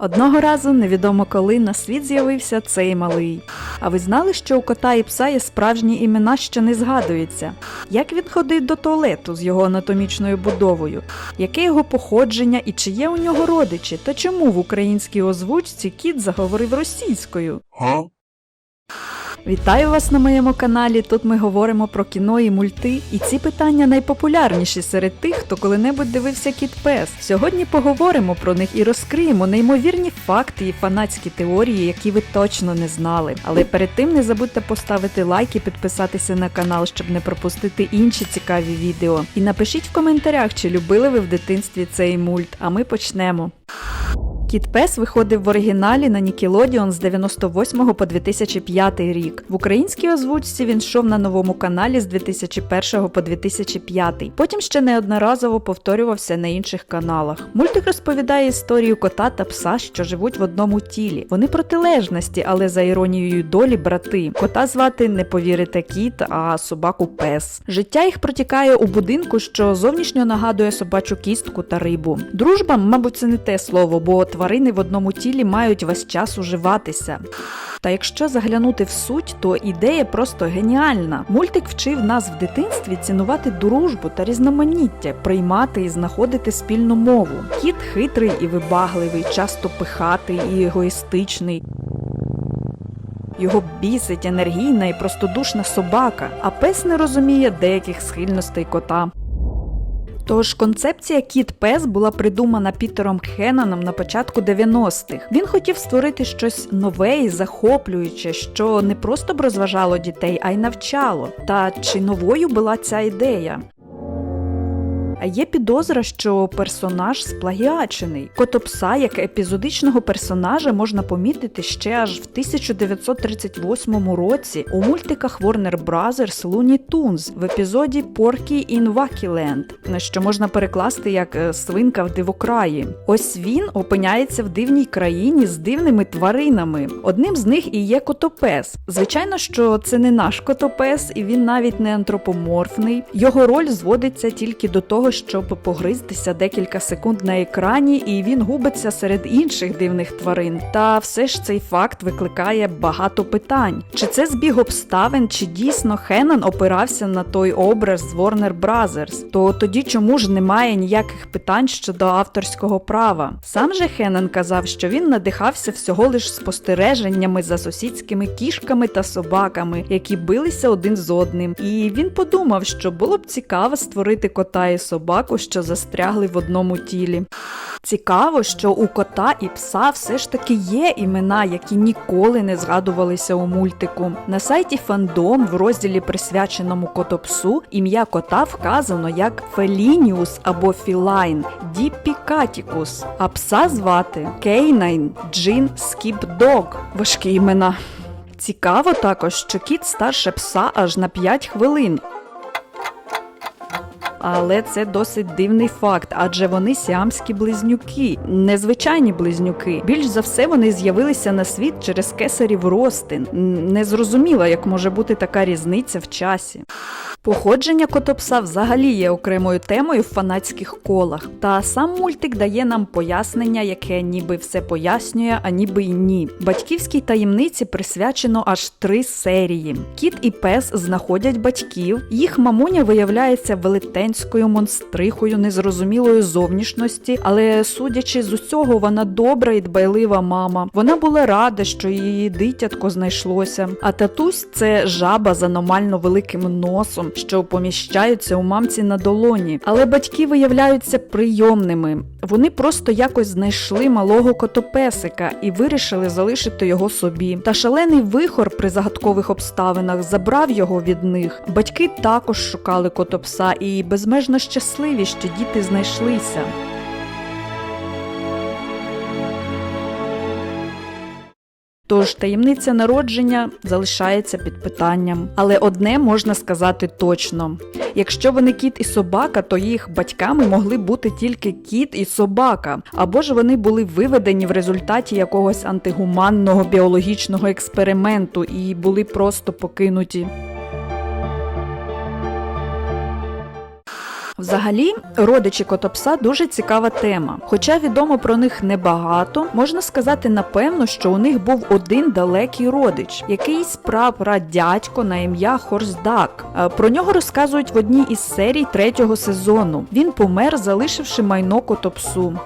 Одного разу, невідомо коли, на світ з'явився цей малий. А ви знали, що у кота і пса є справжні імена, що не згадуються? Як він ходить до туалету з його анатомічною будовою? Яке його походження і чи є у нього родичі? Та чому в українській озвучці кіт заговорив російською? Вітаю вас на моєму каналі. Тут ми говоримо про кіно і мульти. І ці питання найпопулярніші серед тих, хто коли-небудь дивився Кіт Пес. Сьогодні поговоримо про них і розкриємо неймовірні факти і фанатські теорії, які ви точно не знали. Але перед тим не забудьте поставити лайк і підписатися на канал, щоб не пропустити інші цікаві відео. І напишіть в коментарях, чи любили ви в дитинстві цей мульт. А ми почнемо. Кіт Пес виходив в оригіналі на Nickelodeon з 98 по 2005 рік. В українській озвучці він йшов на новому каналі з 2001 по 2005. Потім ще неодноразово повторювався на інших каналах. Мультик розповідає історію кота та пса, що живуть в одному тілі. Вони протилежності, але за іронією долі брати. Кота звати не повірите кіт, а собаку пес. Життя їх протікає у будинку, що зовнішньо нагадує собачу кістку та рибу. Дружба, мабуть, це не те слово, бо тварини в одному тілі мають весь час уживатися. Та якщо заглянути в суть, то ідея просто геніальна. Мультик вчив нас в дитинстві цінувати дружбу та різноманіття, приймати і знаходити спільну мову. Кіт хитрий і вибагливий, часто пихатий і егоїстичний. Його бісить енергійна і простодушна собака, а пес не розуміє деяких схильностей кота. Тож концепція Кіт Пес була придумана Пітером Хенаном на початку 90-х. Він хотів створити щось нове і захоплююче, що не просто б розважало дітей, а й навчало. Та чи новою була ця ідея? А є підозра, що персонаж сплагіачений. Котопса як епізодичного персонажа можна помітити ще аж в 1938 році у мультиках Warner Bros. Looney Tunes в епізоді Porky in Wacky Land, що можна перекласти як е, свинка в дивокраї. Ось він опиняється в дивній країні з дивними тваринами. Одним з них і є котопес. Звичайно, що це не наш котопес, і він навіть не антропоморфний. Його роль зводиться тільки до того, щоб погризтися декілька секунд на екрані, і він губиться серед інших дивних тварин. Та все ж цей факт викликає багато питань: чи це збіг обставин, чи дійсно Хеннон опирався на той образ з Warner Brothers? То тоді чому ж немає ніяких питань щодо авторського права? Сам же Хеннон казав, що він надихався всього лиш спостереженнями за сусідськими кішками та собаками, які билися один з одним. І він подумав, що було б цікаво створити кота і собаку, що застрягли в одному тілі. Цікаво, що у кота і пса все ж таки є імена, які ніколи не згадувалися у мультику. На сайті Фандом в розділі присвяченому котопсу ім'я кота вказано як Фелініус або Філайн Діпікатікус, а пса звати Кейнайн Джин Скіпдог. Важкі імена. Цікаво також, що кіт старше пса аж на 5 хвилин. Але це досить дивний факт, адже вони сіамські близнюки, незвичайні близнюки. Більш за все вони з'явилися на світ через кесарів ростин. не Незрозуміло, як може бути така різниця в часі. Походження котопса взагалі є окремою темою в фанатських колах. Та сам мультик дає нам пояснення, яке ніби все пояснює, а ніби й ні. Батьківській таємниці присвячено аж три серії. Кіт і пес знаходять батьків. Їх мамуня виявляється велетенською монстрихою незрозумілої зовнішності, але судячи з усього, вона добра і дбайлива мама. Вона була рада, що її дитятко знайшлося. А татусь це жаба з аномально великим носом, що поміщаються у мамці на долоні. Але батьки виявляються прийомними. Вони просто якось знайшли малого котопесика і вирішили залишити його собі. Та шалений вихор при загадкових обставинах забрав його від них. Батьки також шукали котопса і безмежно щасливі, що діти знайшлися. Тож таємниця народження залишається під питанням. Але одне можна сказати точно: якщо вони кіт і собака, то їх батьками могли бути тільки кіт і собака, або ж вони були виведені в результаті якогось антигуманного біологічного експерименту і були просто покинуті. Взагалі, родичі котопса дуже цікава тема. Хоча відомо про них небагато, можна сказати напевно, що у них був один далекий родич, якийсь прапрадядько на ім'я Хорсдак. Е, Про нього розказують в одній із серій третього сезону. Він помер, залишивши майно котопсу.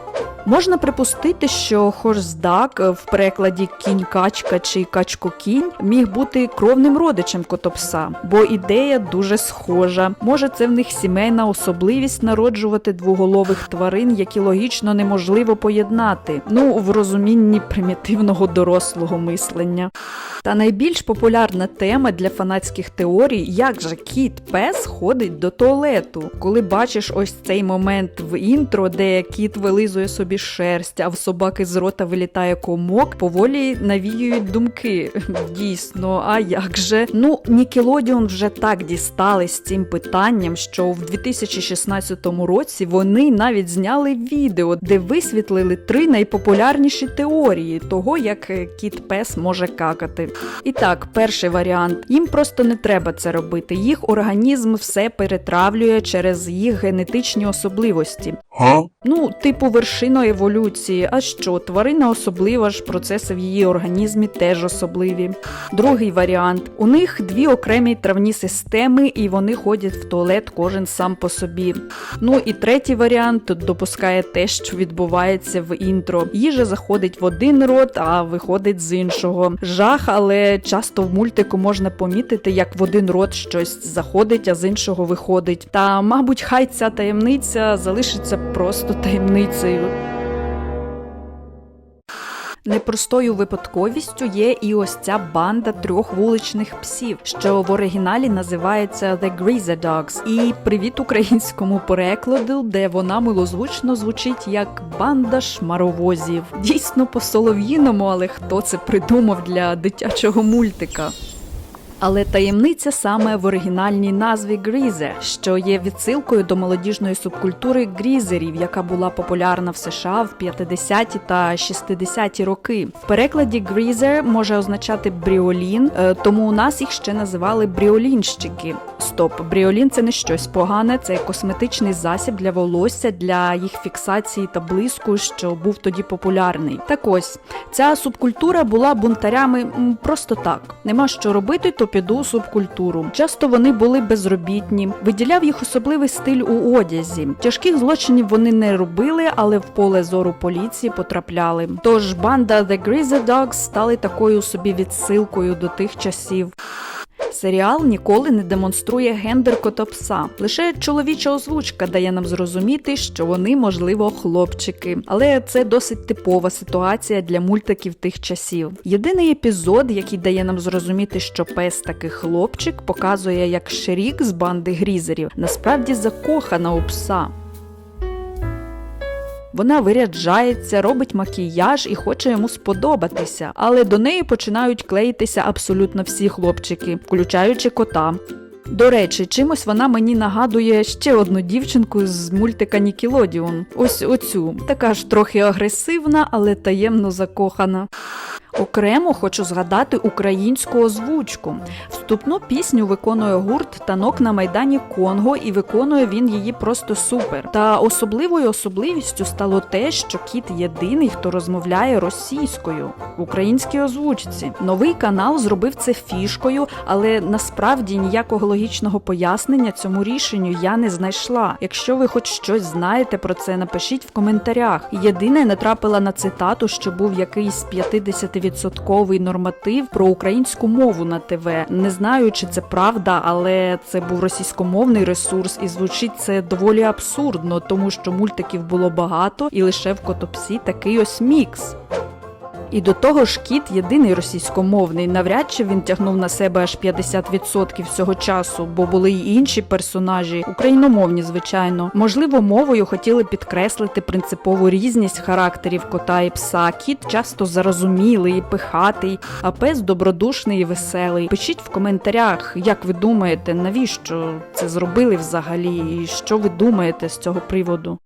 Можна припустити, що Хорсдак е, в перекладі кінь-качка чи качко-кінь міг бути кровним родичем котопса, бо ідея дуже схожа. Може, це в них сімейна особливість народжувати двоголових тварин, які логічно неможливо поєднати. Ну, в розумінні примітивного дорослого мислення. Та найбільш популярна тема для фанатських теорій, як же кіт пес ходить до туалету. Коли бачиш ось цей момент в інтро, де кіт вилизує собі шерсть, а в собаки з рота вилітає комок, поволі навіюють думки. Дійсно, а як же? Ну, Нікелодіон вже так дістали з цим питанням, що в 2016 році вони навіть зняли відео, де висвітлили три найпопулярніші теорії того, як е, кіт пес може какати. І так, перший варіант. Їм просто не треба це робити. Їх організм все перетравлює через їх генетичні особливості. Huh? Ну, типу вершина еволюції. А що, тварина особлива ж, процеси в її організмі теж особливі. Другий варіант: у них дві окремі травні системи, і вони ходять в туалет кожен сам по собі. Ну і третій варіант допускає те, що відбувається в інтро. Їжа заходить в один рот, а виходить з іншого. Жах, але часто в мультику можна помітити, як в один рот щось заходить, а з іншого виходить. Та, мабуть, хай ця таємниця залишиться просто таємницею. Непростою випадковістю є і ось ця банда трьох вуличних псів, що в оригіналі називається The Greaser Dogs. І привіт українському перекладу, де вона милозвучно звучить як банда шмаровозів. Дійсно по солов'їному, але хто це придумав для дитячого мультика? Але таємниця саме в оригінальній назві Грізе, що є відсилкою до молодіжної субкультури грізерів, яка була популярна в США в 50-ті та 60-ті роки. В перекладі грізер може означати бріолін, е, тому у нас їх ще називали бріолінщики. Стоп, бріолін це не щось погане, це косметичний засіб для волосся для їх фіксації та блиску, що був тоді популярний. Так ось ця субкультура була бунтарями просто так. Нема що робити, то піду субкультуру. Часто вони були безробітні, виділяв їх особливий стиль у одязі. Тяжких злочинів вони не робили, але в поле зору поліції потрапляли. Тож банда The Grizzly Dogs стали такою собі відсилкою до тих часів. Серіал ніколи не демонструє гендер котопса. Лише чоловіча озвучка дає нам зрозуміти, що вони, можливо, хлопчики. Але це досить типова ситуація для мультиків тих часів. Єдиний епізод, який дає нам зрозуміти, що пес таки хлопчик, показує, як Шрік з банди грізерів насправді закохана у пса. Вона виряджається, робить макіяж і хоче йому сподобатися, але до неї починають клеїтися абсолютно всі хлопчики, включаючи кота. До речі, чимось вона мені нагадує ще одну дівчинку з мультика Нікелодіон. Ось оцю, така ж трохи агресивна, але таємно закохана. Окремо хочу згадати українську озвучку. Вступну пісню виконує гурт танок на майдані Конго, і виконує він її просто супер. Та особливою особливістю стало те, що кіт єдиний, хто розмовляє російською в українській озвучці. Новий канал зробив це фішкою, але насправді ніякого логічного пояснення цьому рішенню я не знайшла. Якщо ви хоч щось знаєте про це, напишіть в коментарях. Єдине натрапила на цитату, що був якийсь 50-відсотковий норматив про українську мову на ТВ. Не знаю, чи це правда, але це був російськомовний ресурс, і звучить це доволі абсурдно, тому що мультиків було багато, і лише в котопсі такий ось мікс. І до того ж, кіт єдиний російськомовний. Навряд чи він тягнув на себе аж 50% всього часу, бо були й інші персонажі, україномовні, звичайно. Можливо, мовою хотіли підкреслити принципову різність характерів кота і пса. Кіт часто зарозумілий, пихатий, а пес добродушний і веселий. Пишіть в коментарях, як ви думаєте, навіщо це зробили взагалі, і що ви думаєте з цього приводу.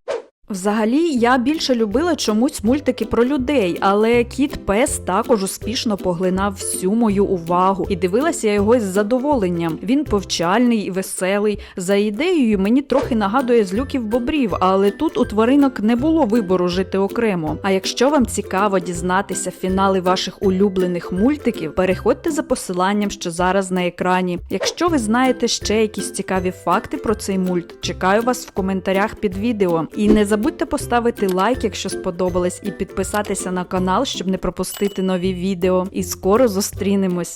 Взагалі, я більше любила чомусь мультики про людей, але кіт Пес також успішно поглинав всю мою увагу і дивилася я його із задоволенням. Він повчальний і веселий. За ідеєю мені трохи нагадує злюків бобрів, але тут у тваринок не було вибору жити окремо. А якщо вам цікаво дізнатися фінали ваших улюблених мультиків, переходьте за посиланням, що зараз на екрані. Якщо ви знаєте ще якісь цікаві факти про цей мульт, чекаю вас в коментарях під відео. І не забудьте поставити лайк, якщо сподобалось, і підписатися на канал, щоб не пропустити нові відео. І скоро зустрінемось.